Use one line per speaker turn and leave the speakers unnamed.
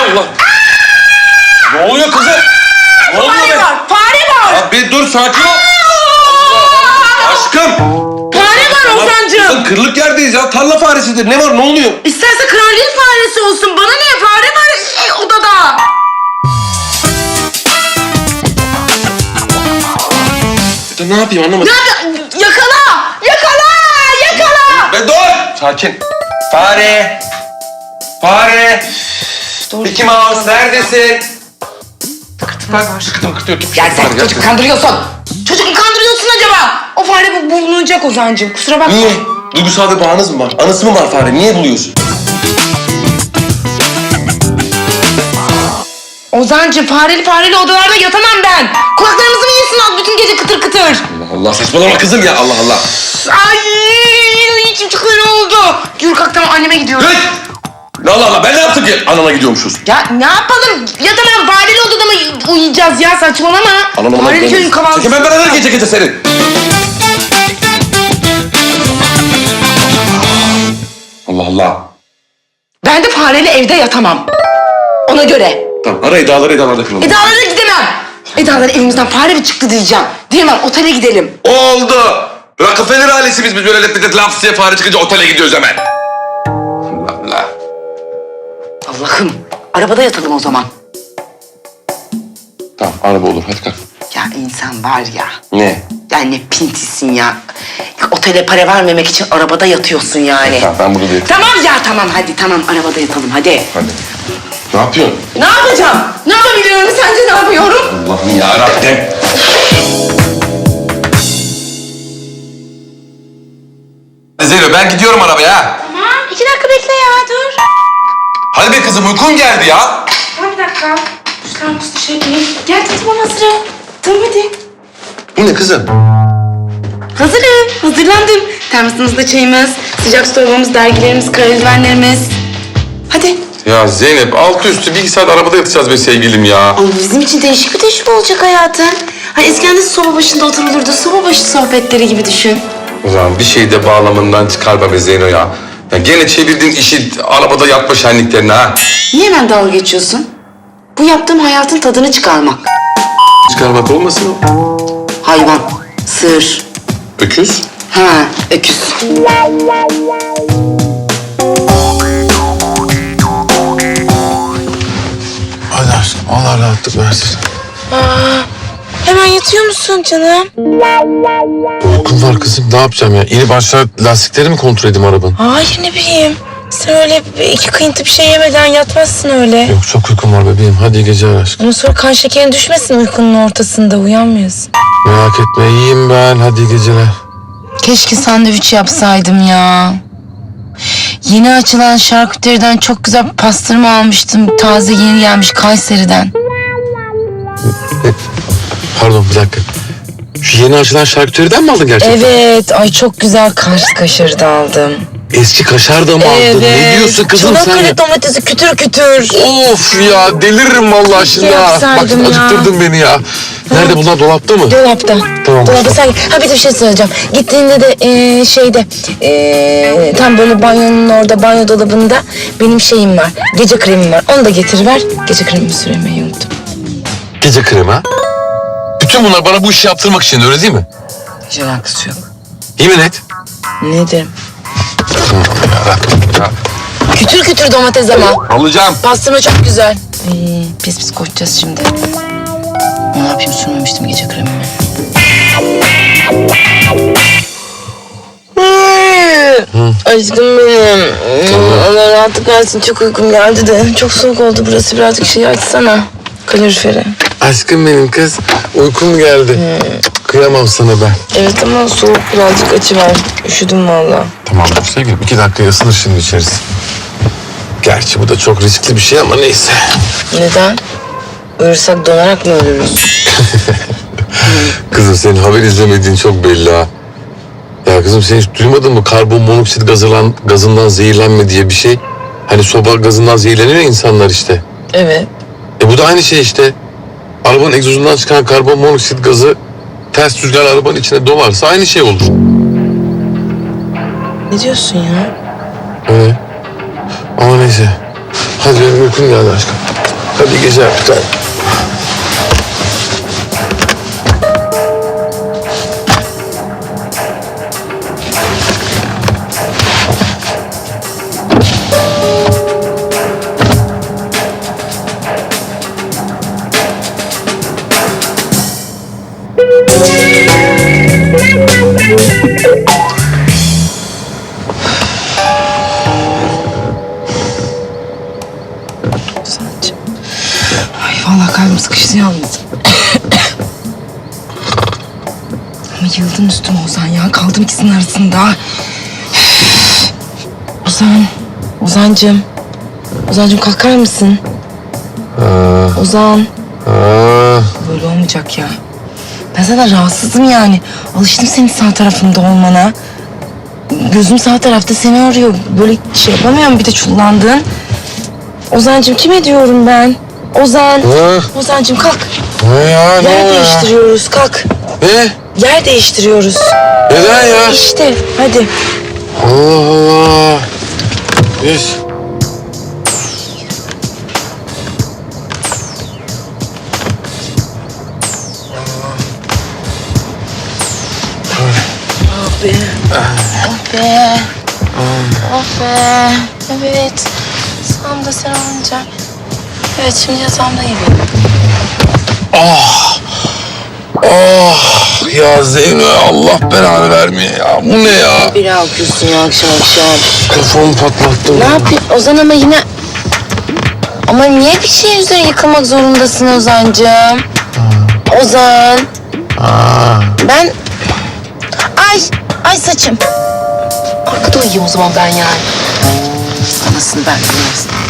Allah. Ne oluyor kızım? Ne oluyor
Fare
be?
var, fare var.
Ya bir dur sakin ol. Aşkım.
Fare var Ozan'cığım.
Kızım kırlık yerdeyiz ya. Tarla faresidir. Ne var ne oluyor?
İsterse kraliyet faresi olsun. Bana ne fare var e, odada.
Ya ne yapayım anlamadım.
Nerede? Yakala!
Be dur. Sakin. Fare. Fare. Mickey Mouse neredesin? Bak kıtım kıtıyor.
Ya sen çocuk kandırıyorsun. Çocuk mu kandırıyorsun acaba? O fare bu bulunacak Ozan'cığım. Kusura bakma.
Niye? Duygusal bir bağınız mı var? Anısı mı var fare? Niye buluyorsun?
Ozan'cığım fareli fareli odalarda yatamam ben. Kulaklarımızı mı yesin al bütün gece kıtır kıtır.
Allah Allah saçmalama kızım ya Allah Allah.
Ay içim çıkıyor ne oldu? Yürü kalk tamam anneme gidiyoruz.
Git. Ne Allah Allah ben ne yaptım ki? Anana gidiyormuşuz.
Ya ne yapalım? Yatamam fareli odada mı uyuyacağız ya saçmalama.
Anana
Fareli köyün kahvaltısı.
Çekil ben beraber gece gece senin. Allah Allah.
Ben de fareli evde yatamam. Ona göre.
Tamam ara Eda'ları Eda'larda kıralım.
Eda'lara gidemem. Eda'lara evimizden fare mi çıktı diyeceğim. Diyemem otele gidelim.
Oldu. Rockefeller ailesi biz biz böyle lep lep laf diye fare çıkınca otele gidiyoruz hemen. Allah Allah.
Allah'ım. Arabada yatalım o zaman.
Tamam araba olur hadi kalk.
Ya insan var ya.
Ne?
Yani ne pintisin ya. Otele para vermemek için arabada yatıyorsun yani.
Tamam ben burada değilim.
Tamam ya tamam hadi tamam arabada yatalım hadi.
Hadi. Ne yapıyorsun?
Ne yapacağım? Ne yapabiliyorum? Sence ne yapıyorum?
Allah'ım yarabbim. Zeyno ben gidiyorum arabaya.
Tamam iki dakika bekle ya dur.
Hadi be kızım uykum geldi ya.
Tamam bir dakika. Üstten kustu şey yapayım. Gel tutmam hazırım. Tamam hadi.
Bu ne kızım?
Hazırım. Hazırlandım. Termosumuzda çayımız, sıcak su torbamız, dergilerimiz, kara eldivenlerimiz. Hadi.
Ya Zeynep altı üstü bir iki saat arabada yatacağız be sevgilim ya.
Ama bizim için değişik bir tecrübe olacak hayatım. Hani eskiden de soba başında oturulurdu. Soba başı sohbetleri gibi düşün.
Zaman bir şey de bağlamından çıkarma be Zeyno ya. Ya gene çevirdin işi arabada yatma şenliklerine ha.
Niye hemen dalga geçiyorsun? Bu yaptığım hayatın tadını çıkarmak.
Çıkarmak olmasın o?
Hayvan, sığır,
Öküz.
ha, öküz.
Aşkım Allah rahatlık versin.
Hemen yatıyor musun canım?
Uykum var kızım ne yapacağım ya? İnip aşağı lastikleri mi kontrol edeyim arabanın?
Hayır ne bileyim. Sen öyle bir- iki kıyıntı bir şey yemeden yatmazsın öyle.
Yok çok uykum var bebeğim. Hadi iyi geceler aşkım.
Ama sonra kan şekerin düşmesin uykunun ortasında uyanmıyorsun.
Merak etme iyiyim ben. Hadi iyi geceler.
Keşke sandviç yapsaydım ya. Yeni açılan şarküteriden çok güzel pastırma almıştım. Taze yeni gelmiş Kayseri'den.
Pardon bir dakika. Şu yeni açılan şarküteriden mi aldın gerçekten?
Evet, ay çok güzel Kars kaşarı da aldım.
Eski kaşar da mı aldın? Ne diyorsun kızım sen?
Çanakkale domatesi kütür kütür.
Of ya deliririm vallahi şimdi ha. Bak
yapsaydım ya.
acıktırdın beni ya. Nerede bunlar dolapta mı?
Dolapta.
Tamam,
Dolapta sen... Ha bir de bir şey söyleyeceğim. Gittiğinde de eee, şeyde... eee, tam böyle banyonun orada banyo dolabında benim şeyim var. Gece kremim var. Onu da getiriver. Gece kremimi süremeyi unuttum.
Gece kremi ha? Bütün bunlar bana bu işi yaptırmak için öyle değil mi?
Hiç alakası yok.
Yemin et.
Ne derim?
Yarabbim ya.
Kütür kütür domates ama.
Alacağım.
Pastırma çok güzel. Ay, pis pis koşacağız şimdi. Ne yapayım sürmemiştim gece kremimi. Aşkım benim. Allah rahatlık versin. Çok uykum geldi de. Çok soğuk oldu burası. Birazcık şey açsana. Kaloriferi.
Aşkım benim kız. Uykum geldi. Kıyamam sana ben.
Evet ama soğuk birazcık açıver. Üşüdüm valla.
Tamam dur sevgilim. iki dakika ısınır şimdi içerisi. Gerçi bu da çok riskli bir şey ama neyse.
Neden? Uyursak donarak mı ölürüz?
Kızım senin haber izlemediğin çok belli ha. Ya kızım sen hiç duymadın mı karbon monoksit gazından, gazından zehirlenme diye bir şey? Hani soba gazından zehirleniyor ya insanlar işte.
Evet.
E bu da aynı şey işte. Arabanın egzozundan çıkan karbon monoksit gazı ters rüzgar arabanın içine dolarsa aynı şey olur.
Ne diyorsun ya?
Öyle. Ama neyse. Hadi benim uykum geldi aşkım. Hadi iyi geceler bir.
Ozan'cığım. Ay vallahi kalbim sıkıştı yalnız. Ama yıldın üstüme Ozan ya. Kaldım ikisinin arasında. Ozan. Ozan'cığım. Ozan'cığım kalkar mısın? Ozan. Böyle olmayacak ya. Ben zaten rahatsızım yani. Alıştım senin sağ tarafında olmana. Gözüm sağ tarafta seni arıyor. Böyle şey yapamıyorum bir de çullandın. Ozan'cığım kime diyorum ben? Ozan.
Ha?
Ozan'cığım kalk.
ne ya ne
Yer
oluyor ya?
değiştiriyoruz kalk.
Ne?
Yer değiştiriyoruz.
Neden ya?
İşte hadi.
Allah Allah. Geç.
Oh be. Oh be. Oh be. Evet. Sağımda sen olunca. Evet şimdi yatağımda gibiyim.
Oh ya Zeyno Allah belanı vermeye ya. Bu ne ya?
Bir yapıyorsun ya akşam akşam.
Kafamı patlattım.
Ne yapayım Ozan ama yine... Ama niye bir şey üzerine yıkılmak zorundasın Ozan'cığım? Ozan. Ben... Ay, ay saçım. Arkada uyuyayım o zaman ben yani. listen back to this.